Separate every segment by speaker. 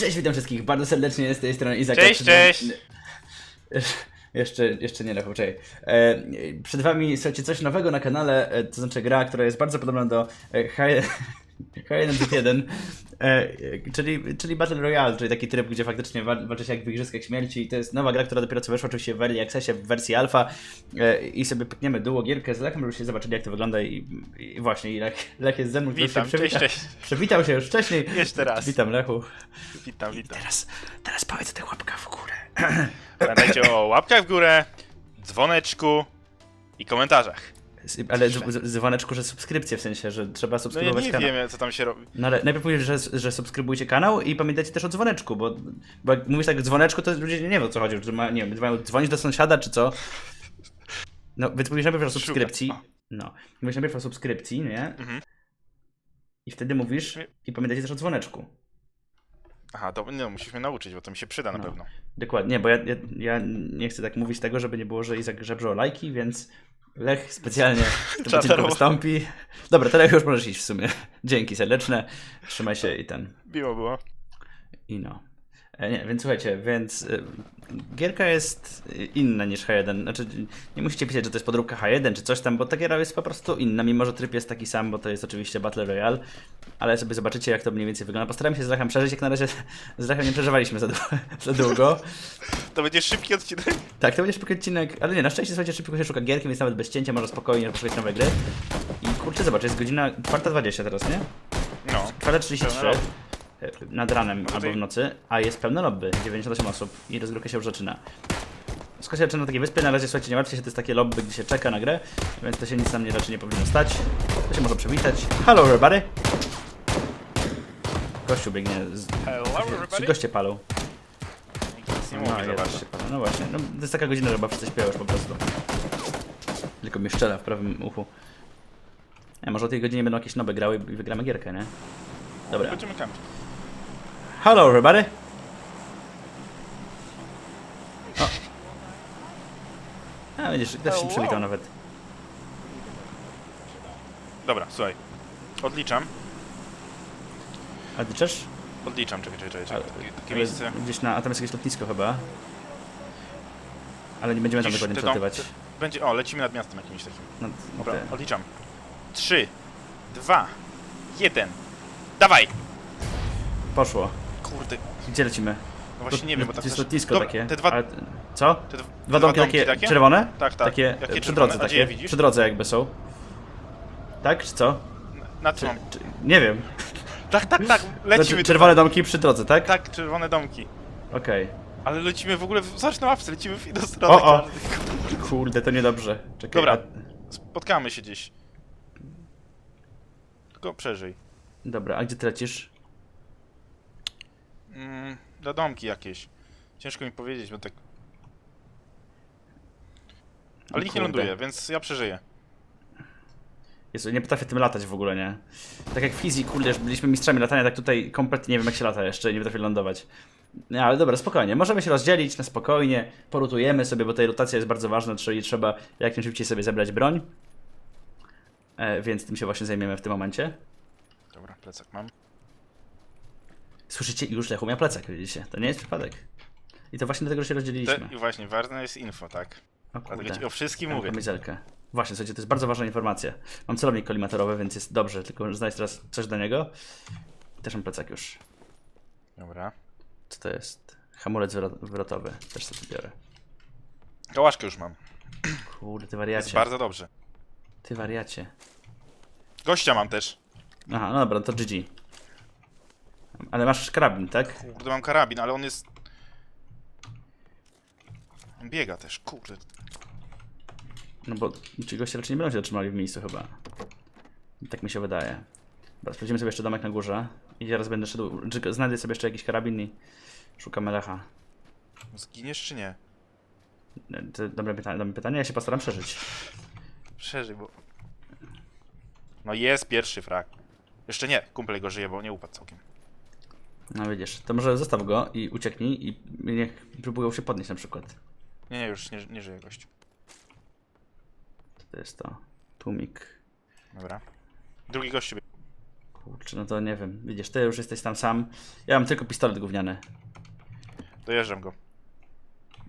Speaker 1: Cześć, witam wszystkich bardzo serdecznie z tej strony Izak.
Speaker 2: Cześć, cześć.
Speaker 1: Jeszcze, jeszcze nie Lechu, czekaj. E, przed wami, słuchajcie, coś nowego na kanale, e, to znaczy gra, która jest bardzo podobna do e, Hi- H1Z1, e, czyli, czyli Battle Royale, czyli taki tryb, gdzie faktycznie wal, walczy się jak w Igrzyskach Śmierci. To jest nowa gra, która dopiero co weszła oczywiście w Early Accessie, w wersji alfa e, i sobie pykniemy duo gierkę z Lechem, żebyście zobaczyli jak to wygląda i, i właśnie, i Lech, Lech jest ze mną, który
Speaker 2: Witam,
Speaker 1: się
Speaker 2: cześć,
Speaker 1: przywita-
Speaker 2: cześć.
Speaker 1: Przywitał się już wcześniej.
Speaker 2: Jeszcze raz.
Speaker 1: Witam Lechu.
Speaker 2: Witam, witam.
Speaker 1: Teraz, teraz powiedz tę łapka w górę.
Speaker 2: Pamiętajcie o łapkach w górę, dzwoneczku i komentarzach.
Speaker 1: Ale dzwoneczku, że subskrypcję w sensie, że trzeba
Speaker 2: No ja
Speaker 1: subskrybować
Speaker 2: nie
Speaker 1: kanał.
Speaker 2: wiem, co tam się robi.
Speaker 1: No ale najpierw mówisz, że, że subskrybujcie kanał i pamiętajcie też o dzwoneczku, bo, bo jak mówisz tak o dzwoneczku, to ludzie nie wiedzą o co chodzi, że ma, nie wiem, mają dzwonić do sąsiada czy co. No, więc mówisz najpierw o subskrypcji.
Speaker 2: Szuka.
Speaker 1: No, mówisz najpierw o subskrypcji, nie?
Speaker 2: Mhm.
Speaker 1: I wtedy mówisz i pamiętajcie też o dzwoneczku.
Speaker 2: Aha, to no, musisz mnie nauczyć, bo to mi się przyda na
Speaker 1: No.
Speaker 2: pewno.
Speaker 1: Dokładnie, bo ja, ja, ja nie chcę tak mówić tego, żeby nie było, że Izak żebrze o lajki, więc Lech specjalnie w tym odcinku wystąpi. Dobra, teraz już możesz iść w sumie. Dzięki serdeczne. Trzymaj się i ten.
Speaker 2: Miło było.
Speaker 1: I no. E, Nie, więc słuchajcie, więc y, gierka jest inna niż H1. Znaczy, nie musicie pisać, że to jest podróbka H1 czy coś tam, bo ta giera jest po prostu inna, mimo że tryb jest taki sam, bo to jest oczywiście Battle Royale, ale sobie zobaczycie, jak to mniej więcej wygląda. Postaram się z Lechem przeżyć, jak na razie z Lechem nie przeżywaliśmy za, za długo.
Speaker 2: To będzie szybki odcinek.
Speaker 1: Tak, to będzie szybki odcinek, ale nie, na szczęście słuchajcie, szybko się szuka gierki, więc nawet bez cięcia można spokojnie rozpocząć nowe gry. I kurczę, zobacz, jest godzina 4.20 teraz, nie?
Speaker 2: No.
Speaker 1: 4.33
Speaker 2: Pełno lobby.
Speaker 1: e, nad ranem albo w nocy, a jest pełno lobby, 98 osób i rozgrywka się już zaczyna. Zaczyna na takiej wyspie, na razie słuchajcie, nie martwcie się, to jest takie lobby, gdzie się czeka na grę, więc to się nic nam nie raczej nie powinno stać. To się może przywitać. Hello everybody! Gościu biegnie, z... Czy goście palą. No,
Speaker 2: zobacz.
Speaker 1: się palą. no właśnie, no, to jest taka godzina, że chyba wszyscy śpiewają już po prostu. Tylko mnie szczela w prawym uchu. Nie, może o tej godzinie będą jakieś nowe grały i wygramy gierkę, nie? Dobra.
Speaker 2: Będziemy kampić.
Speaker 1: Hello everybody! O. A widzisz, też się przywitał nawet.
Speaker 2: Dobra, słuchaj. Odliczam.
Speaker 1: A ty czesz?
Speaker 2: Odliczam, czekaj, czekaj, czekaj. Takie, takie miejsce.
Speaker 1: Gdzieś na, a tam jest jakieś lotnisko chyba. Ale nie będziemy tam
Speaker 2: Gdzieś
Speaker 1: dokładnie przelatywać.
Speaker 2: Będzie, o, lecimy nad miastem jakimś takim.
Speaker 1: No,
Speaker 2: Dobra,
Speaker 1: okej.
Speaker 2: odliczam. Trzy, dwa, jeden. Dawaj!
Speaker 1: Poszło.
Speaker 2: Kurde,
Speaker 1: Gdzie lecimy?
Speaker 2: no właśnie nie wiem, bo tak
Speaker 1: jest
Speaker 2: też-
Speaker 1: lotnisko
Speaker 2: Dobra,
Speaker 1: takie.
Speaker 2: Te dwa,
Speaker 1: Ale, co?
Speaker 2: te dwa,
Speaker 1: Dwa domki takie, czerwone?
Speaker 2: Tak, tak.
Speaker 1: Takie
Speaker 2: Jakie
Speaker 1: e, przy
Speaker 2: czerwone?
Speaker 1: drodze
Speaker 2: A gdzie je
Speaker 1: takie.
Speaker 2: widzisz?
Speaker 1: Przy drodze jakby są. Tak, czy co?
Speaker 2: Na
Speaker 1: Czy,
Speaker 2: co?
Speaker 1: czy, nie wiem.
Speaker 2: Tak, tak, tak, lecimy.
Speaker 1: Znaczy, czerwone domki przy drodze, tak?
Speaker 2: Tak, czerwone domki.
Speaker 1: Okej.
Speaker 2: Ale lecimy w ogóle, w... zobacz na mapce, lecimy w inną stronę.
Speaker 1: O, o. Kurde, to niedobrze. Czekaj.
Speaker 2: Dobra.
Speaker 1: a-
Speaker 2: Spotkamy się gdzieś. Tylko przeżyj.
Speaker 1: Dobra, a gdzie ty lecisz?
Speaker 2: Mm, do domki jakieś. Ciężko mi powiedzieć, bo tak... Ale nikt nie
Speaker 1: Kurde.
Speaker 2: ląduje, więc ja przeżyję.
Speaker 1: Jezu, nie potrafię tym latać w ogóle, nie? Tak jak w fizji, kurde, byliśmy mistrzami latania, tak tutaj kompletnie nie wiem jak się lata jeszcze, nie potrafię lądować. Nie, ale dobra, spokojnie. Możemy się rozdzielić na spokojnie, porutujemy sobie, bo tutaj rotacja jest bardzo ważna, czyli trzeba jak najszybciej sobie zebrać broń. E, więc tym się właśnie zajmiemy w tym momencie.
Speaker 2: Dobra, plecak mam.
Speaker 1: Słyszycie, już Lechu miał plecak, widzicie? To nie jest przypadek. I to właśnie dlatego, że się rozdzieliliśmy.
Speaker 2: I właśnie, ważne jest info, tak?
Speaker 1: O
Speaker 2: Dlatego
Speaker 1: kurde.
Speaker 2: ci o wszystkim
Speaker 1: Mam
Speaker 2: mówię.
Speaker 1: kamizelkę. Właśnie, słuchajcie, to jest bardzo ważna informacja. Mam celownik kolimatorowy, więc jest dobrze, tylko znaleźć teraz coś do niego. Też mam plecak już.
Speaker 2: Dobra.
Speaker 1: Co to jest? Hamulec wywrotowy. Też sobie biorę.
Speaker 2: Kałaszkę już mam.
Speaker 1: Kurde, ty
Speaker 2: Jest
Speaker 1: wariacie.
Speaker 2: bardzo dobrze.
Speaker 1: Ty wariacie.
Speaker 2: Gościa mam też.
Speaker 1: Aha, no dobra, to GG. Ale masz karabin, tak?
Speaker 2: Kurde, mam karabin, ale on jest... On biega też, kurde.
Speaker 1: No bo ci goście raczej nie będą się zatrzymali w miejscu chyba. Tak mi się wydaje. Dobra, sprawdzimy sobie jeszcze domek na górze. I zaraz będę szedł, czy znajdę sobie jeszcze jakiś karabin i szukamy lecha.
Speaker 2: Zginiesz czy nie?
Speaker 1: E, To dobre pytanie, dobre pytanie, ja się postaram przeżyć.
Speaker 2: Przeżyj, bo... No jest pierwszy frak. Jeszcze nie, kumpel go żyje, bo nie upadł całkiem.
Speaker 1: No widzisz, to może zostaw go i ucieknij i niech próbują się podnieść na przykład.
Speaker 2: Nie, nie, już nie, nie żyje gościu.
Speaker 1: To jest to. Tłumik.
Speaker 2: Dobra. Drugi gościu. biegnie.
Speaker 1: Kurczę, no to nie wiem. Widzisz, ty już jesteś tam sam. Ja mam tylko pistolet gówniany.
Speaker 2: Dojeżdżam go.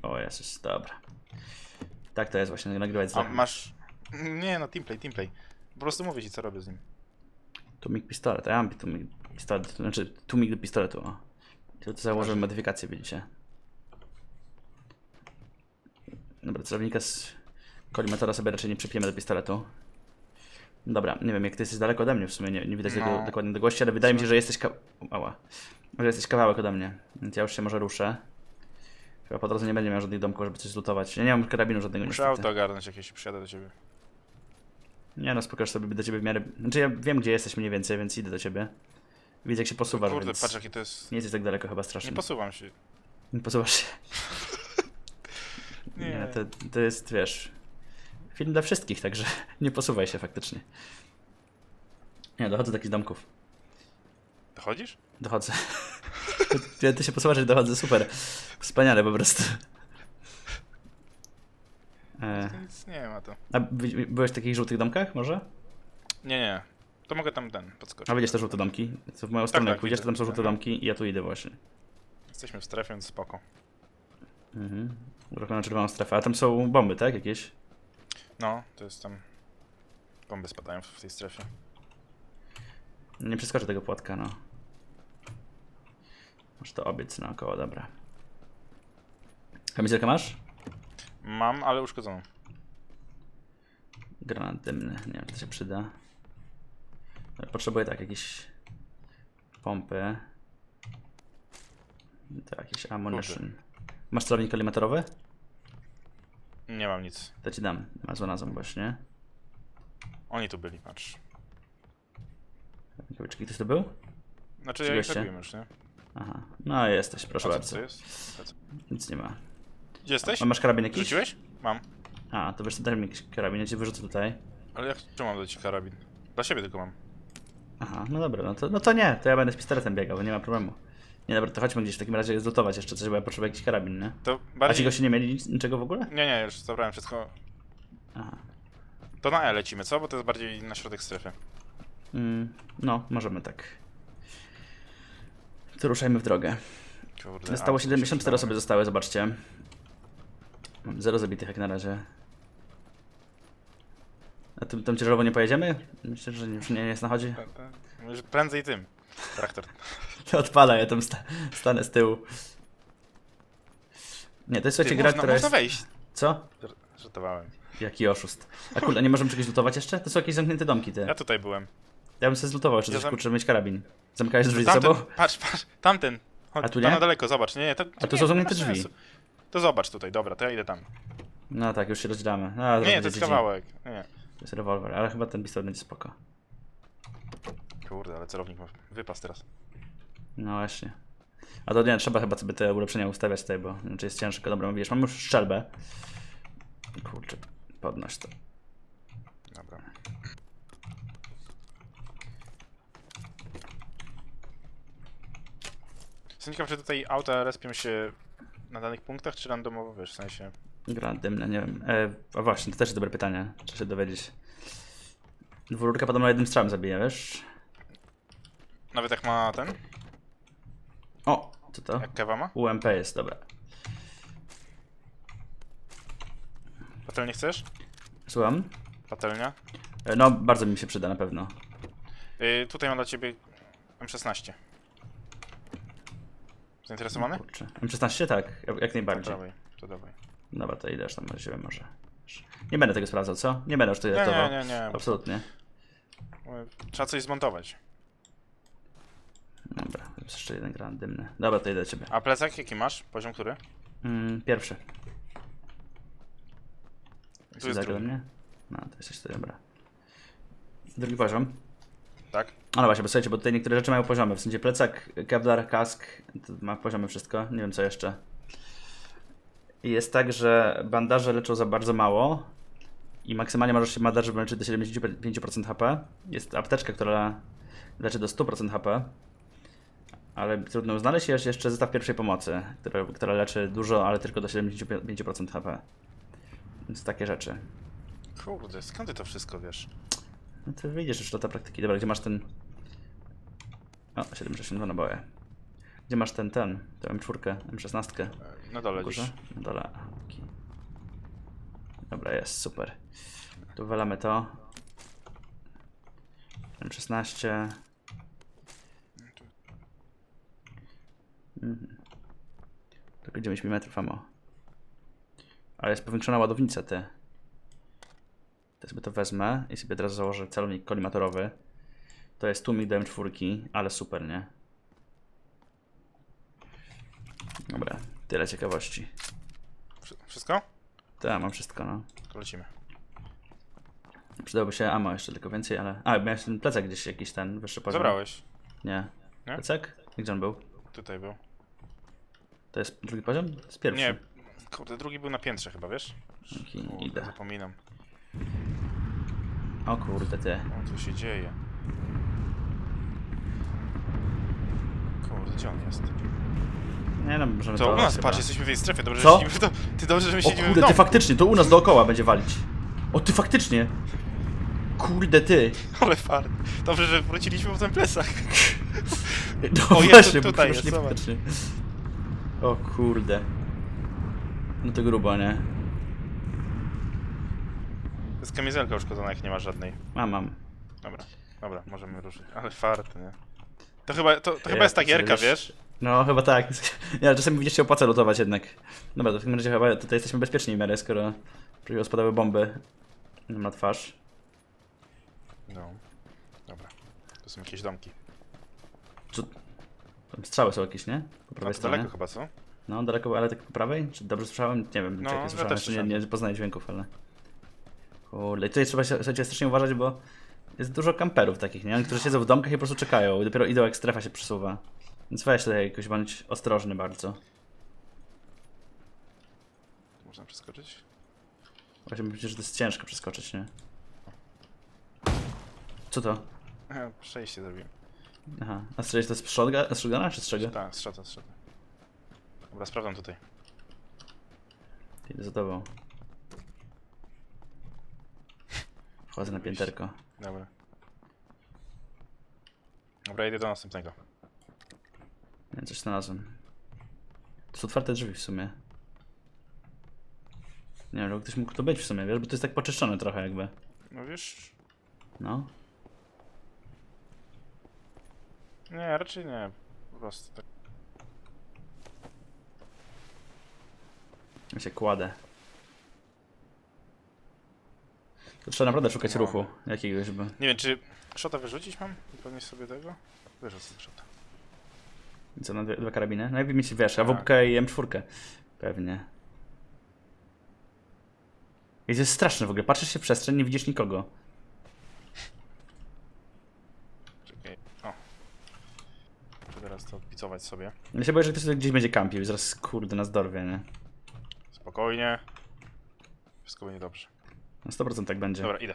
Speaker 1: O Jezus, dobra. Tak to jest właśnie, nagrywać z
Speaker 2: A masz... Nie no, teamplay, teamplay. Po prostu mówię ci, co robię z nim.
Speaker 1: Tumik pistolet, a ja mam tumik pistolet, to znaczy tumik do pistoletu, o. Tu to założymy modyfikację, widzicie. Dobra, celownika z kolimatora sobie raczej nie przypiemy do pistoletu. Dobra, nie wiem, jak ty jesteś daleko ode mnie w sumie, nie, nie widać
Speaker 2: No.
Speaker 1: tego dokładnie odległości, ale wydaje mi się, że jesteś ka... Ała. Że jesteś kawałek ode mnie, więc ja już się może ruszę. Chyba po drodze nie będzie miał żadnych domków, żeby coś zlutować. Ja nie mam karabinu żadnego
Speaker 2: Muszę
Speaker 1: niestety.
Speaker 2: auto ogarnąć jakieś, przyjadę do ciebie.
Speaker 1: Nie no, spokojnie sobie do ciebie w miarę... Znaczy ja wiem, gdzie jesteś mniej więcej, więc idę do ciebie. Widzę, jak się posuwasz,
Speaker 2: Kurde,
Speaker 1: więc
Speaker 2: patrz jakie to jest...
Speaker 1: nie jesteś tak daleko chyba strasznie.
Speaker 2: Nie posuwam się.
Speaker 1: Nie posuwasz się.
Speaker 2: Nie.
Speaker 1: To, to jest, wiesz, film dla wszystkich, także nie posuwaj się faktycznie. Nie, dochodzę do takich domków.
Speaker 2: Dochodzisz?
Speaker 1: Dochodzę. Ty, ty się posuwasz i dochodzę, super. Wspaniale po prostu. E,
Speaker 2: nic nie ma to.
Speaker 1: a by- byłeś w takich żółtych domkach może?
Speaker 2: Nie, nie. To mogę tam ten, podskoczyć.
Speaker 1: A widzisz te żółte domki? Co w moją stronę,
Speaker 2: tak,
Speaker 1: jak pójdziesz, to tam są żółte domki i ja tu idę właśnie.
Speaker 2: Jesteśmy w strefie, więc spoko.
Speaker 1: Mhm. Trochę na czerwoną strefę. A tam są bomby, tak? Jakieś?
Speaker 2: No, to jest tam... Bomby spadają w tej strefie.
Speaker 1: Nie przeskoczę tego płatka, no. Może to obiec naokoło, dobra. Kamizelkę masz?
Speaker 2: Mam, ale uszkodzoną.
Speaker 1: Granat dymny, nie wiem, czy to się przyda. Potrzebuję tak, jakieś pompy. To jakieś ammunition. Masz celownik kolimatorowy?
Speaker 2: Nie mam nic.
Speaker 1: To ci dam. Ma złonazą właśnie.
Speaker 2: Oni tu byli, patrz.
Speaker 1: Kawiczki, ktoś tu był?
Speaker 2: Znaczy ja ich już, nie?
Speaker 1: Aha. No jesteś,
Speaker 2: A
Speaker 1: proszę
Speaker 2: co
Speaker 1: bardzo.
Speaker 2: to jest? A co?
Speaker 1: Nic nie ma.
Speaker 2: Gdzie jesteś?
Speaker 1: A masz karabin jakiś?
Speaker 2: Rzuciłeś? Mam.
Speaker 1: A, to wiesz, co, daj mi jakiś karabin, ja ci wyrzucę tutaj.
Speaker 2: Ale jak czemu mam dać karabin? Dla siebie tylko mam.
Speaker 1: Aha, no dobra, no to, no to nie, to ja będę z pistoletem biegał, nie ma problemu. Nie, dobra, to chodźmy gdzieś w takim razie zlutować jeszcze coś, bo ja potrzebuję jakiś karabin, nie?
Speaker 2: To
Speaker 1: A ci
Speaker 2: bardziej...
Speaker 1: goście nie mieli nic, niczego w ogóle?
Speaker 2: Nie, nie, już zabrałem wszystko.
Speaker 1: Aha.
Speaker 2: To na E lecimy, co? Bo to jest bardziej na środek strefy.
Speaker 1: Mm, no, możemy tak. To ruszajmy w drogę.
Speaker 2: Kurde.
Speaker 1: Zostało
Speaker 2: a, tu
Speaker 1: 74
Speaker 2: się
Speaker 1: osoby zostały, zobaczcie. Mam zero zabitych jak na razie. A tym, tym ciężarową nie pojedziemy? Myślę, że już nie jest na chodzie.
Speaker 2: Już Prędzej tym. Traktor.
Speaker 1: To odpala, ja tam sta stanę z tyłu. Nie, to jest
Speaker 2: Ty,
Speaker 1: słuchajcie gra,
Speaker 2: można,
Speaker 1: która
Speaker 2: można
Speaker 1: jest...
Speaker 2: wejść.
Speaker 1: Co?
Speaker 2: Żar- Żartowałem.
Speaker 1: Jaki oszust. A kurde, nie możemy czegoś lutować jeszcze? To są jakieś zamknięte domki, ty.
Speaker 2: Ja tutaj byłem.
Speaker 1: Ja bym sobie zlutował jeszcze
Speaker 2: Ja
Speaker 1: coś,
Speaker 2: zam-
Speaker 1: kurczę, mieć karabin. Zamykałeś drzwi za
Speaker 2: Tamten,
Speaker 1: sobą?
Speaker 2: patrz, patrz, tamten. Chodź,
Speaker 1: A tu
Speaker 2: tam
Speaker 1: nie?
Speaker 2: na daleko, zobacz. Nie, nie, to,
Speaker 1: A tu
Speaker 2: nie,
Speaker 1: są
Speaker 2: nie
Speaker 1: zamknięte
Speaker 2: ma
Speaker 1: drzwi.
Speaker 2: sensu. To zobacz tutaj, dobra, to ja idę tam.
Speaker 1: No tak, już się rozdzielamy. A,
Speaker 2: Nie, to jest kawałek. Nie.
Speaker 1: To jest rewolwer, ale chyba ten pistolet będzie spoko.
Speaker 2: Kurde, ale celownik ma wypas teraz.
Speaker 1: No właśnie. A to nie, trzeba chyba sobie te ulepszenia ustawiać tutaj, bo znaczy jest ciężko. Dobra, mówisz, mam już strzelbę. Kurczę, podnoś to.
Speaker 2: Dobra. Jestem ciekaw, czy tutaj auta respią się na danych punktach, czy randomowo, wiesz, w sensie...
Speaker 1: Gra dymna, nie wiem. E, a właśnie, to też jest dobre pytanie. Trzeba się dowiedzieć. Dwururka podobno jednym strzałem zabija, wiesz?
Speaker 2: Nawet jak ma ten,
Speaker 1: O, co to?
Speaker 2: jak Kewa ma?
Speaker 1: UMP jest, dobra.
Speaker 2: Patelnię chcesz?
Speaker 1: Słucham?
Speaker 2: Patelnia?
Speaker 1: E, no, bardzo mi się przyda na pewno.
Speaker 2: Yy, tutaj mam dla ciebie M16. Zainteresowany?
Speaker 1: Kurczę. M16 tak, jak- jak
Speaker 2: To
Speaker 1: najbardziej.
Speaker 2: dawaj, to dawaj.
Speaker 1: Dobra, to idę tam siebie może. Nie będę tego sprawdzał, co? Nie będę już tutaj
Speaker 2: Nie,
Speaker 1: ratował.
Speaker 2: nie, nie, nie.
Speaker 1: Absolutnie.
Speaker 2: Trzeba coś zmontować.
Speaker 1: Dobra, jest jeszcze jeden granat dymny. Dobra, to idę do ciebie.
Speaker 2: A plecak jaki masz? Poziom który?
Speaker 1: Mm, pierwszy.
Speaker 2: Tu
Speaker 1: Jesteś
Speaker 2: jest drugi.
Speaker 1: mnie? No, to jesteś tutaj, dobra. Drugi poziom.
Speaker 2: Tak?
Speaker 1: Ale właśnie, bo słuchajcie, bo tutaj niektóre rzeczy mają poziomy. W sensie plecak, kevlar, kask, to ma poziomy wszystko. Nie wiem co jeszcze. I jest tak, że bandaże leczą za bardzo mało i maksymalnie możesz się bandaże leczyć do 75% HP. Jest apteczka, która leczy do 100% HP. Ale trudno znaleźć. Jest jeszcze zestaw pierwszej pomocy, która, która leczy dużo, ale tylko do 75% HP. Więc takie rzeczy.
Speaker 2: Kurde, skąd ty to wszystko wiesz?
Speaker 1: No ty wyjdziesz już do tej praktyki. Dobra, gdzie masz ten O, 72 naboje. Gdzie masz ten, ten, tę M4, M16?
Speaker 2: Na dole gdzieś.
Speaker 1: Na dole. Dobra, jest, super. Tu wylamy to. M16. Mhm. Tylko 9 mm amo. Ale jest powiększona ładownica, ty. To sobie to wezmę i sobie teraz założę celownik kolimatorowy. To jest tłumik do M4, ale super, nie? Dobra, tyle ciekawości.
Speaker 2: Wszy- Wszystko?
Speaker 1: Tak, mam wszystko, no.
Speaker 2: To lecimy.
Speaker 1: Przydałoby się ammo jeszcze tylko więcej, ale... A, miałeś ten plecak gdzieś jakiś ten wyższy poziom.
Speaker 2: Zabrałeś.
Speaker 1: Nie.
Speaker 2: Nie?
Speaker 1: Plecak? Gdzie on był?
Speaker 2: Tutaj był.
Speaker 1: To jest drugi poziom? To jest pierwszy.
Speaker 2: Nie. Kurde, drugi był na piętrze chyba, wiesz?
Speaker 1: Okej,
Speaker 2: Kurde,
Speaker 1: idę.
Speaker 2: zapominam.
Speaker 1: O kurde, ty.
Speaker 2: O, co się dzieje? Kurde, gdzie on jest?
Speaker 1: Nie no, możemy
Speaker 2: To
Speaker 1: to
Speaker 2: u nas,
Speaker 1: chyba-
Speaker 2: patrz, jesteśmy w jej strefie, dobrze,
Speaker 1: Co?
Speaker 2: że siedzimy w. Ty dobrze, że my
Speaker 1: O
Speaker 2: siedzimy
Speaker 1: kurde,
Speaker 2: w
Speaker 1: ty
Speaker 2: domu.
Speaker 1: faktycznie, to u nas dookoła będzie walić. O, ty faktycznie. Kurde, ty.
Speaker 2: Ale fart. Dobrze, że wróciliśmy w ten plecach.
Speaker 1: No
Speaker 2: O, jest,
Speaker 1: właśnie,
Speaker 2: tutaj
Speaker 1: bo
Speaker 2: jest,
Speaker 1: nie
Speaker 2: zobacz.
Speaker 1: faktycznie. O kurde. No to grubo, nie?
Speaker 2: To jest kamizelka uszkodzona, jak nie ma żadnej.
Speaker 1: Mam, mam.
Speaker 2: Dobra, dobra, możemy ruszyć. Ale fart, nie? To chyba, to, to chyba jest ta gierka,
Speaker 1: wiesz? No, chyba tak. Ale czasami widzisz się opłaca lutować jednak. Dobra, to w takim razie chyba tutaj jesteśmy bezpieczni w miarę, skoro spadały bomby na twarz.
Speaker 2: No. Dobra. To są jakieś domki.
Speaker 1: Co? Tam strzały są jakieś, nie? Po
Speaker 2: No
Speaker 1: prawej
Speaker 2: to
Speaker 1: stronie.
Speaker 2: daleko chyba, co?
Speaker 1: No, daleko, ale tak po prawej? Czy dobrze słyszałem? Nie wiem,
Speaker 2: No,
Speaker 1: czy
Speaker 2: ja
Speaker 1: jak słyszałem,
Speaker 2: też
Speaker 1: jeszcze nie,
Speaker 2: słyszałem.
Speaker 1: nie poznaję dźwięków, ale... Kurde, i tutaj trzeba się słuchajcie, strasznie uważać, bo jest dużo kamperów takich, nie? Którzy siedzą w domkach i po prostu czekają i dopiero idą jak strefa się przesuwa. Więc weź tutaj jakoś bądź ostrożny bardzo.
Speaker 2: Można przeskoczyć?
Speaker 1: Właśnie myślę, że to jest ciężko przeskoczyć, nie? Co to?
Speaker 2: Aha, Przejście zrobiłem.
Speaker 1: Aha, a strzelić to z shotguna, czy z czego?
Speaker 2: Tak, strzata, strzata. Dobra, sprawdzam tutaj.
Speaker 1: Idę za tobą. Wchodzę na pięterko.
Speaker 2: Dobra. Dobra, idę do następnego.
Speaker 1: Nie, coś znalazłem. To są otwarte drzwi w sumie. Nie wiem, ktoś mógł to być w sumie, wiesz, bo to jest tak poczyszczone trochę jakby.
Speaker 2: No wiesz...
Speaker 1: No.
Speaker 2: Nie, raczej nie. Po prostu tak.
Speaker 1: Ja się kładę. To trzeba naprawdę szukać
Speaker 2: No.
Speaker 1: ruchu jakiegoś, bo...
Speaker 2: Nie wiem, czy szota wyrzucić mam? Podnieść sobie tego? Wyrzucę szota.
Speaker 1: Co, na dwie, dwa karabiny? Najlepiej mieć, wiesz,
Speaker 2: Tak.
Speaker 1: AWP i M4. Pewnie. To jest straszne w ogóle. Patrzysz się w przestrzeń, nie widzisz nikogo.
Speaker 2: Czekaj. O. Muszę teraz to odpicować sobie.
Speaker 1: Ja się boję, że ktoś gdzieś będzie kampił i zaraz kurde nas dorwie, nie?
Speaker 2: Spokojnie. Wszystko będzie dobrze.
Speaker 1: Na 100% tak będzie.
Speaker 2: Dobra, idę.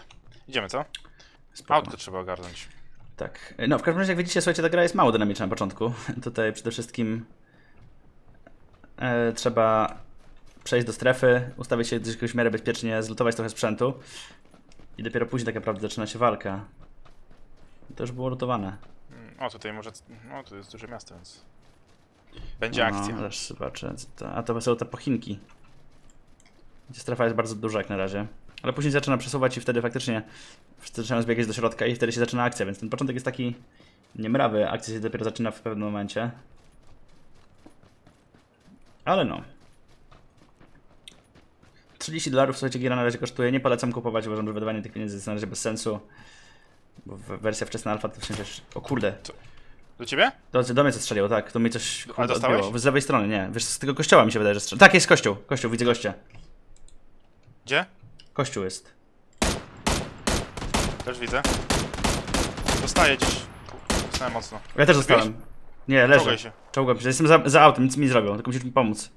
Speaker 2: Idziemy, co?
Speaker 1: Spoko.
Speaker 2: Autko trzeba ogarnąć.
Speaker 1: Tak. No, w każdym razie, jak widzicie, słuchajcie, ta gra jest mało dynamiczna na początku. Tutaj przede wszystkim e, trzeba przejść do strefy, ustawić się do jakiegoś miarę bezpiecznie, zlutować trochę sprzętu i dopiero później tak naprawdę zaczyna się walka. To już było lutowane.
Speaker 2: Mm, O, tutaj może... No, tu jest duże miasto, więc... Będzie akcja.
Speaker 1: No, zaraz zobaczę. To, a to są te pochinki. Gdzie strefa jest bardzo duża jak na razie. Ale później zaczyna przesuwać i wtedy faktycznie zaczynają zbiegać do środka i wtedy się zaczyna akcja, więc ten początek jest taki niemrawy. Akcja się dopiero zaczyna w pewnym momencie. Ale no. 30 dolarów, słuchajcie, giera na razie kosztuje. Nie polecam kupować, uważam, że wydawanie tych pieniędzy jest na razie bez sensu. Bo w- wersja wczesna alfa to wciąż... O kurde,
Speaker 2: Do ciebie?
Speaker 1: to do mnie co strzeliło, tak. To mi coś
Speaker 2: Ale dostałeś?
Speaker 1: odbiło. Z lewej strony, nie. Wiesz, z tego kościoła mi się wydaje, że strzelił. Tak, jest kościół. Kościół, widzę gościa.
Speaker 2: Gdzie?
Speaker 1: Kościół jest.
Speaker 2: Też widzę. Dostaję gdzieś. Dostałem mocno.
Speaker 1: Ja też dostałem. Nie, leżę.
Speaker 2: Czołgaj się.
Speaker 1: Czołgam się. Jestem za, za autem, nic mi nie zrobią, tylko musisz mi pomóc.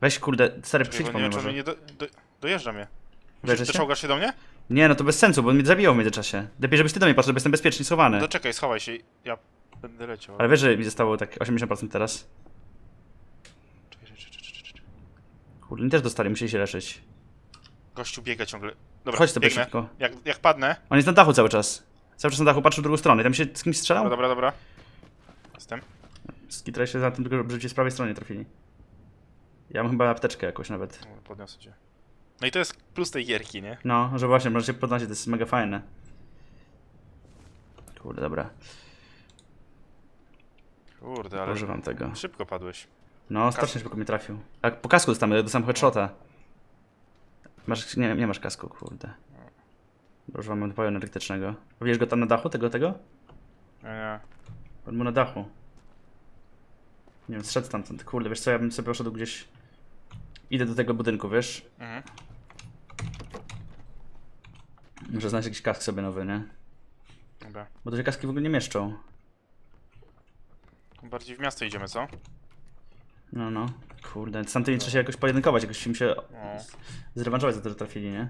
Speaker 1: Weź kurde, stary,
Speaker 2: Czekaj,
Speaker 1: przyjdź
Speaker 2: bo
Speaker 1: po
Speaker 2: nie
Speaker 1: mnie
Speaker 2: wiem, czy
Speaker 1: może.
Speaker 2: nie do, do, dojeżdża mnie.
Speaker 1: Leżysz się?
Speaker 2: Czołgasz się do mnie?
Speaker 1: Nie, no to bez sensu, bo on mnie zabiją w międzyczasie. Lepiej, żebyś ty do mnie patrzył, bo jestem bezpiecznie schowany.
Speaker 2: To czekaj, schowaj się. Ja będę leciał.
Speaker 1: Ale wiesz, że mi zostało tak 80% teraz.
Speaker 2: Czekaj, czekaj, czekaj, czekaj, czekaj.
Speaker 1: Kurde, oni też dostali, musieli się leczyć.
Speaker 2: Gościu biega ciągle. Dobra,
Speaker 1: Chodź sobie
Speaker 2: biegnę.
Speaker 1: szybko.
Speaker 2: Jak, jak padnę.
Speaker 1: On jest na dachu cały czas. Cały czas na dachu patrzy w drugą stronę, tam się z kimś strzelał?
Speaker 2: Dobra, dobra, dobra. Jestem.
Speaker 1: Skitraj się za tym, tylko żeby z prawej stronie trafili. Ja mam chyba apteczkę jakąś nawet.
Speaker 2: Dobra, Podniosę cię. No i to jest plus tej gierki, nie?
Speaker 1: No, że właśnie, możecie podnosić, to jest mega fajne. Kurde, dobra.
Speaker 2: Kurde, ale
Speaker 1: Używam tego.
Speaker 2: szybko padłeś.
Speaker 1: No, strasznie szybko mi trafił. A po kasku dostałem, dostałem headshota. Masz, nie, nie masz kasku, kurde. Używam napoju energetycznego. Widzisz go tam na dachu, tego, tego?
Speaker 2: Nie, nie.
Speaker 1: On mu na dachu. Nie wiem, zszedł stamtąd. Kurde, wiesz co, ja bym sobie poszedł gdzieś... Idę do tego budynku, wiesz?
Speaker 2: Mhm.
Speaker 1: Muszę znaleźć jakiś kask sobie nowy, nie?
Speaker 2: Dobra.
Speaker 1: Bo to się kaski w ogóle nie mieszczą.
Speaker 2: Bardziej w miasto idziemy, co?
Speaker 1: No, no. Kurde, z tamtymi trzeba się jakoś pojedynkować, jakoś im się
Speaker 2: No.
Speaker 1: zrewanżować za to, że trafili, nie?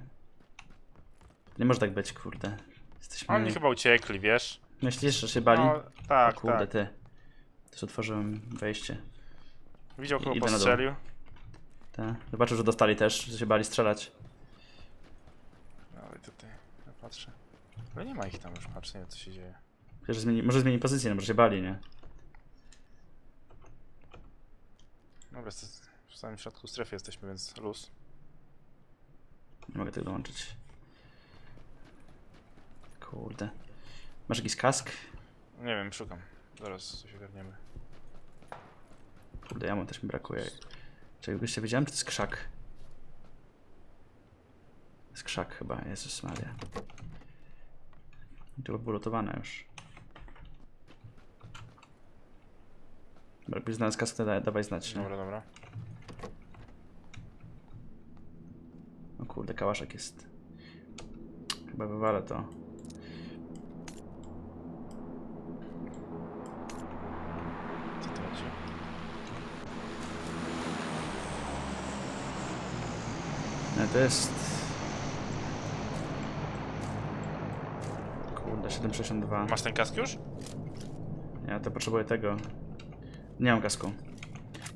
Speaker 1: Nie może tak być, kurde. Jesteśmy...
Speaker 2: Oni chyba uciekli, wiesz?
Speaker 1: Myślisz, że się bali?
Speaker 2: No, tak,
Speaker 1: o, kurde,
Speaker 2: tak.
Speaker 1: ty. Też otworzyłem wejście.
Speaker 2: Widział, kogo postrzelił.
Speaker 1: Tak. Zobaczył, że dostali też, że się bali strzelać.
Speaker 2: Ale tutaj, ja patrzę. Ale nie ma ich tam już, patrz, nie wiem co się dzieje.
Speaker 1: Wiesz, że zmieni, może zmieni pozycję, no, może się bali, nie?
Speaker 2: Dobra, w samym środku strefy jesteśmy, więc luz.
Speaker 1: Nie mogę tego dołączyć. Kurde. Masz jakiś kask?
Speaker 2: Nie wiem, szukam. Zaraz coś ogarniemy.
Speaker 1: Kurde, ja mu też mi brakuje. Czy gościa widziałem, czy to jest krzak? To jest krzak chyba, Jezus Maria. To było lutowane już. Jakbyś znalazł kask, to da, dawaj znać?
Speaker 2: Dobra, dobra.
Speaker 1: O kurde, kałaszek jest. Chyba wywalę to.
Speaker 2: Co to chodzi?
Speaker 1: Nie, to jest... Kurde, 762.
Speaker 2: Masz ten kask już?
Speaker 1: Ja to potrzebuję tego. Nie mam kasku.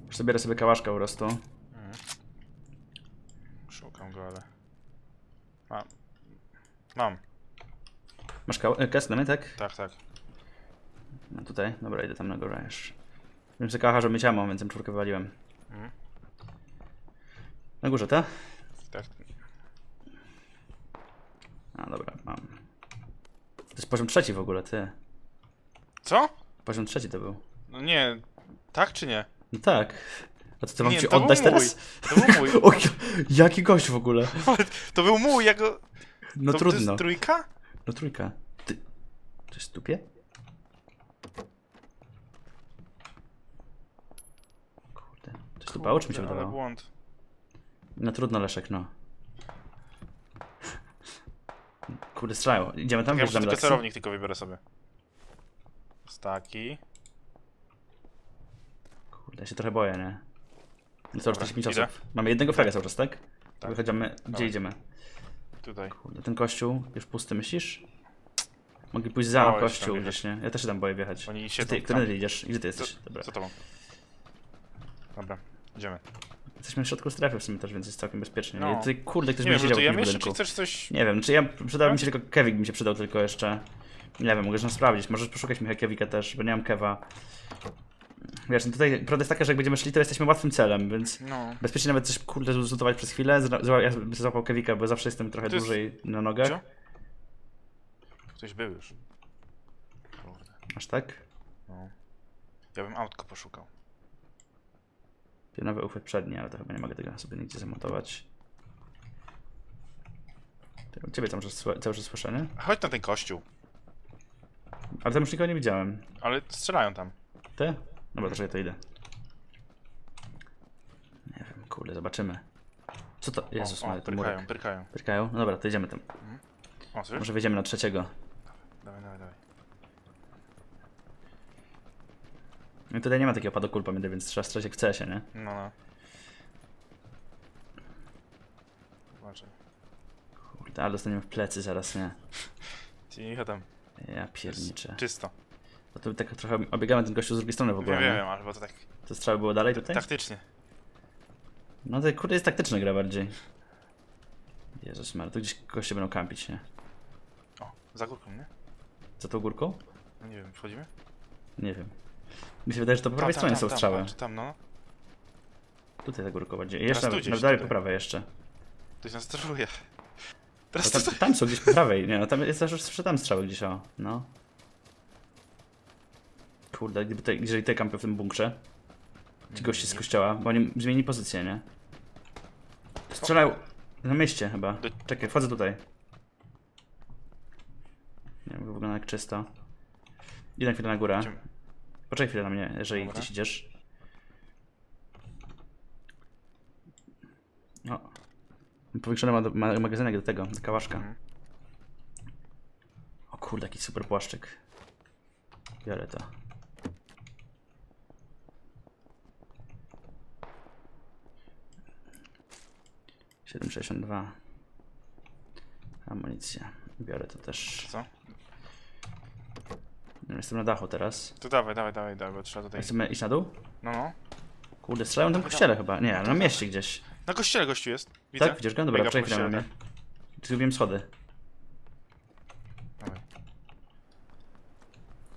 Speaker 1: Już sobie sobie kałaszka po prostu.
Speaker 2: Mhm. Szukam go, ale... Mam. Mam,
Speaker 1: Masz ka- e, kask na mnie, tak?
Speaker 2: tak, tak.
Speaker 1: No tutaj, dobra, idę tam na górę już. Wiem, że kacha, że mieć ammo, więc M4 wywaliłem.
Speaker 2: Mhm.
Speaker 1: Na górze, tak?
Speaker 2: Tak.
Speaker 1: A, dobra, mam. To jest poziom trzeci w ogóle, ty.
Speaker 2: Co?
Speaker 1: Poziom trzeci to był.
Speaker 2: No nie, tak czy nie?
Speaker 1: No tak. A co, to mam
Speaker 2: nie,
Speaker 1: ci
Speaker 2: to
Speaker 1: oddać
Speaker 2: był mój.
Speaker 1: teraz?
Speaker 2: To był mój.
Speaker 1: O, jaki gość w ogóle?
Speaker 2: To był mój, ja go...
Speaker 1: No
Speaker 2: to, To
Speaker 1: trudno.
Speaker 2: jest trójka?
Speaker 1: No trójka. Ty... To jest tupie? Kurde. To jest tupa, o czym mi się
Speaker 2: ale
Speaker 1: wydawało?
Speaker 2: błąd.
Speaker 1: No trudno, Leszek, no. Kurde, strzelają. Idziemy tam,
Speaker 2: Ja muszę
Speaker 1: wjeżdżamy
Speaker 2: tylko celownik tylko wybiorę sobie. Staki.
Speaker 1: Kurde, ja się trochę boję, nie? No co, już
Speaker 2: Dobra,
Speaker 1: 45
Speaker 2: idę.
Speaker 1: osób. Mamy jednego fraga cały czas, tak?
Speaker 2: Tak.
Speaker 1: Wychodzimy. Gdzie idziemy?
Speaker 2: Tutaj.
Speaker 1: Kurde, ten kościół już pusty, myślisz? Mogli pójść za
Speaker 2: jeszcze
Speaker 1: kościół gdzieś, nie? Ja też się tam boję wjechać.
Speaker 2: Oni
Speaker 1: Gdzie
Speaker 2: siedzą
Speaker 1: ty,
Speaker 2: tam.
Speaker 1: idziesz? Gdzie ty
Speaker 2: Co,
Speaker 1: jesteś? Dobra.
Speaker 2: co tobą? Dobra, idziemy.
Speaker 1: Jesteśmy w środku strefy w sumie też, więc jest całkiem bezpiecznie.
Speaker 2: No.
Speaker 1: No. Tutaj, kurde, ktoś
Speaker 2: Nie wiem,
Speaker 1: będzie siedział w
Speaker 2: lutujemy czy
Speaker 1: budynku.
Speaker 2: chcesz coś...
Speaker 1: Nie wiem, czy ja przydałby mi się tylko Kevik, mi się przydał tylko jeszcze. Nie wiem, mogę zresztą sprawdzić. Możesz poszukać Michała Kevika też, bo nie mam Kewa. Wiesz, no tutaj prawda jest taka, że jak będziemy szli, to jesteśmy łatwym celem, więc
Speaker 2: No.
Speaker 1: bezpiecznie nawet coś kurde zlutować przez chwilę. Zra- zła- Ja bym złapał Kevika, bo zawsze jestem trochę
Speaker 2: jest-
Speaker 1: dłużej na nogach.
Speaker 2: Gdzie? Ktoś był już. Kurde.
Speaker 1: Aż tak?
Speaker 2: No. Ja bym autko poszukał.
Speaker 1: Pionowy uchwyt przedni, ale to chyba nie mogę tego sobie nigdzie zamontować. Ty- Ciebie tam cały czas słyszę, nie?
Speaker 2: Chodź na ten kościół.
Speaker 1: Ale tam już nikogo nie widziałem.
Speaker 2: Ale strzelają tam.
Speaker 1: Ty? Dobra, to czekaj, to idę. Nie wiem, kurde, zobaczymy. Co to? Jezus,
Speaker 2: o, o,
Speaker 1: to
Speaker 2: prykają,
Speaker 1: murek.
Speaker 2: prykają.
Speaker 1: Pyrkają? No dobra, to idziemy tam.
Speaker 2: O, słyszysz?
Speaker 1: Może wejdziemy na trzeciego.
Speaker 2: Dawaj, dawaj, dawaj.
Speaker 1: No i tutaj nie ma takiego padu kul, pamiętaj, więc trzeba strzelać jak chce się, nie?
Speaker 2: No, no. Uważaj.
Speaker 1: Kurde, ale dostaniemy w plecy zaraz, nie?
Speaker 2: Cicho tam.
Speaker 1: Ja pierniczę.
Speaker 2: Czysto.
Speaker 1: To tu tak trochę obiegamy ten gościu z drugiej strony w ogóle,
Speaker 2: wiem,
Speaker 1: nie?
Speaker 2: wiem, ale bo to tak
Speaker 1: To strzały było dalej tutaj?
Speaker 2: taktycznie.
Speaker 1: No to kurde jest taktyczna gra bardziej. Jezus Mary, tu gdzieś goście będą kampić, nie?
Speaker 2: O, za górką, nie?
Speaker 1: Za tą górką?
Speaker 2: No nie wiem, wchodzimy?
Speaker 1: Nie wiem. Mi się wydaje, że to po prawej stronie są strzały.
Speaker 2: Tam, tam, no.
Speaker 1: Tutaj ta górka.
Speaker 2: Teraz
Speaker 1: Jeszcze
Speaker 2: tu
Speaker 1: na,
Speaker 2: gdzieś,
Speaker 1: na dalej po
Speaker 2: tutaj.
Speaker 1: prawej jeszcze.
Speaker 2: Ktoś nas steruje.
Speaker 1: No
Speaker 2: Teraz
Speaker 1: tam, tam są gdzieś po prawej, nie no, tam jest też że tam strzały gdzieś, o, no. Kurde, gdyby te, jeżeli te kampy w tym bunkrze, ci goście z kościoła, bo oni zmienili pozycję, nie? Strzelał na mieście chyba.
Speaker 2: Do-
Speaker 1: Czekaj, wchodzę tutaj. Nie wiem, wygląda jak czysto. Idę chwilę na górę. Poczekaj chwilę na mnie, jeżeli
Speaker 2: Dobra.
Speaker 1: gdzieś idziesz. O. Powiększony ma, ma magazynek do tego, do kałaszka.
Speaker 2: Mhm.
Speaker 1: O kurde, jaki super płaszczyk. Biorę to. Siedem sześćdziesiąt dwa. Amunicja. Biorę to też.
Speaker 2: Co?
Speaker 1: Jestem na dachu teraz.
Speaker 2: To dawaj, dawaj, dawaj, dawaj, bo trzeba tutaj.
Speaker 1: Chcemy iść na dół?
Speaker 2: No, no.
Speaker 1: Kurde, strzelają tam w kościele chyba. Nie, na mieście gdzieś.
Speaker 2: Na kościele gościu jest. Widzę.
Speaker 1: Tak, widzisz go? Dobra,
Speaker 2: Biega po
Speaker 1: chwilę na
Speaker 2: kościele,
Speaker 1: mnie. Zgubiłem schody.
Speaker 2: Dawaj.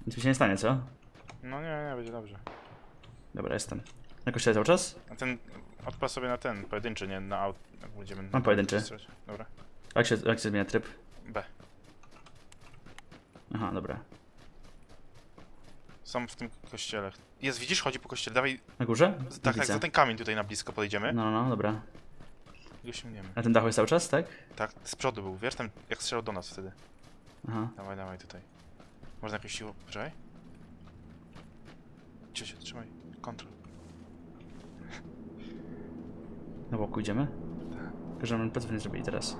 Speaker 1: Nic mi się nie stanie, co?
Speaker 2: No nie, nie, będzie dobrze.
Speaker 1: Dobra, jestem. Na kościele cały czas?
Speaker 2: A ten, odpal sobie na ten, pojedynczy, nie na aut. Jak będziemy
Speaker 1: Mam pojedynczy.
Speaker 2: Dobra.
Speaker 1: Jak się, jak się zmienia tryb?
Speaker 2: B.
Speaker 1: Aha, dobra.
Speaker 2: Są w tym kościele. Jest, widzisz, chodzi po kościele. Dawaj,
Speaker 1: Na górze?
Speaker 2: tak,
Speaker 1: Nie
Speaker 2: tak,
Speaker 1: widzę.
Speaker 2: za ten kamień tutaj na blisko podejdziemy.
Speaker 1: No, no, dobra.
Speaker 2: I go sięgniemy.
Speaker 1: Na tym dachu jest cały czas, tak?
Speaker 2: Tak, z przodu był, wiesz, ten, jak strzelał do nas wtedy.
Speaker 1: Aha.
Speaker 2: Dawaj, dawaj tutaj. Można jakąś siłą, poczekaj. Cię się, trzymaj, kontrol.
Speaker 1: Na boku idziemy? Tylko, że nam nie zrobili teraz.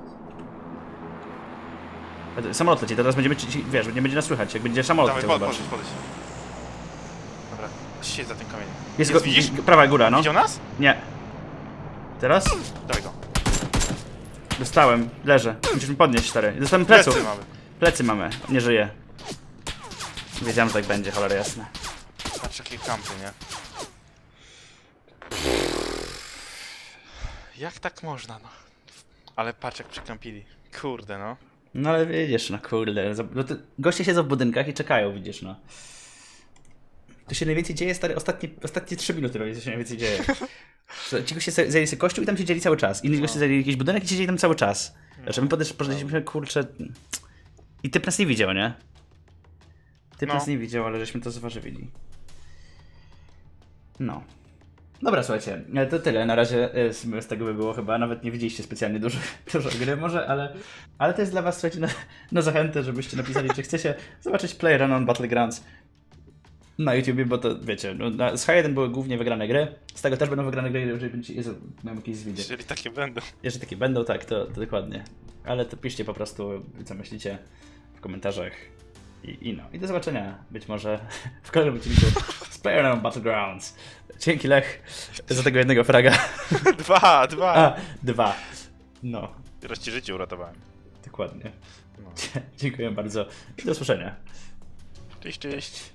Speaker 1: Samolot leci, teraz będziemy, wiesz, nie będzie nas słychać, jak będzie samolot
Speaker 2: Dawaj, pod,
Speaker 1: zobaczyć.
Speaker 2: podejść, podejść. Dobra, siedź za tym kamieniem.
Speaker 1: Jest,
Speaker 2: Jest,
Speaker 1: go,
Speaker 2: widzisz?
Speaker 1: prawa góra, no.
Speaker 2: Widział nas?
Speaker 1: Nie. Teraz?
Speaker 2: Dawaj go.
Speaker 1: Dostałem, leżę. Musisz mi podnieść, stary. Dostałem pleców.
Speaker 2: Plecy mamy.
Speaker 1: Plecy mamy, nie żyje. Wiedziałem, że tak będzie, cholera jasne.
Speaker 2: Patrz jakie kampy, nie? Jak tak można, no? Ale patrz jak przykrępili. Kurde, no.
Speaker 1: No ale widzisz, no kurde. No to goście siedzą w budynkach i czekają, widzisz, no. Tu się najwięcej dzieje, stary, ostatnie, ostatnie 3 minuty robi, co się najwięcej dzieje. Ci goście zajęli sobie kościół i tam siedzieli cały czas. Inni goście zajęli jakiś budynek i siedzieli tam cały czas. Znaczy my podesz- podeszliśmy, kurczę... I typ nas nie widział, nie? Typ
Speaker 2: No.
Speaker 1: nas nie widział, ale żeśmy to zważyli. No. Dobra, słuchajcie, e, to tyle. Na razie e, z, z tego by było chyba. Nawet nie widzieliście specjalnie dużo, dużo gry może, ale, ale to jest dla was, słuchajcie, na, na zachętę, żebyście napisali, czy chcecie zobaczyć PlayerUnknown Battlegrounds na YouTubie, bo to wiecie, no, z H1 były głównie wygrane gry, z tego też będą wygrane gry, jeżeli będzie, Jezu, mam jakieś zwidzie.
Speaker 2: Jeżeli takie będą.
Speaker 1: Jeżeli takie będą, tak, to, to dokładnie. Ale to piszcie po prostu, co myślicie w komentarzach. I, I no, i do zobaczenia być może w kolejnym odcinku z PlayerUnknown Battlegrounds. Dzięki Lech za tego jednego fraga.
Speaker 2: dwa, dwa.
Speaker 1: A, dwa. No,
Speaker 2: Teraz ci życie uratowałem.
Speaker 1: dokładnie.
Speaker 2: No.
Speaker 1: Dziękuję bardzo i do usłyszenia.
Speaker 2: Cześć, cześć.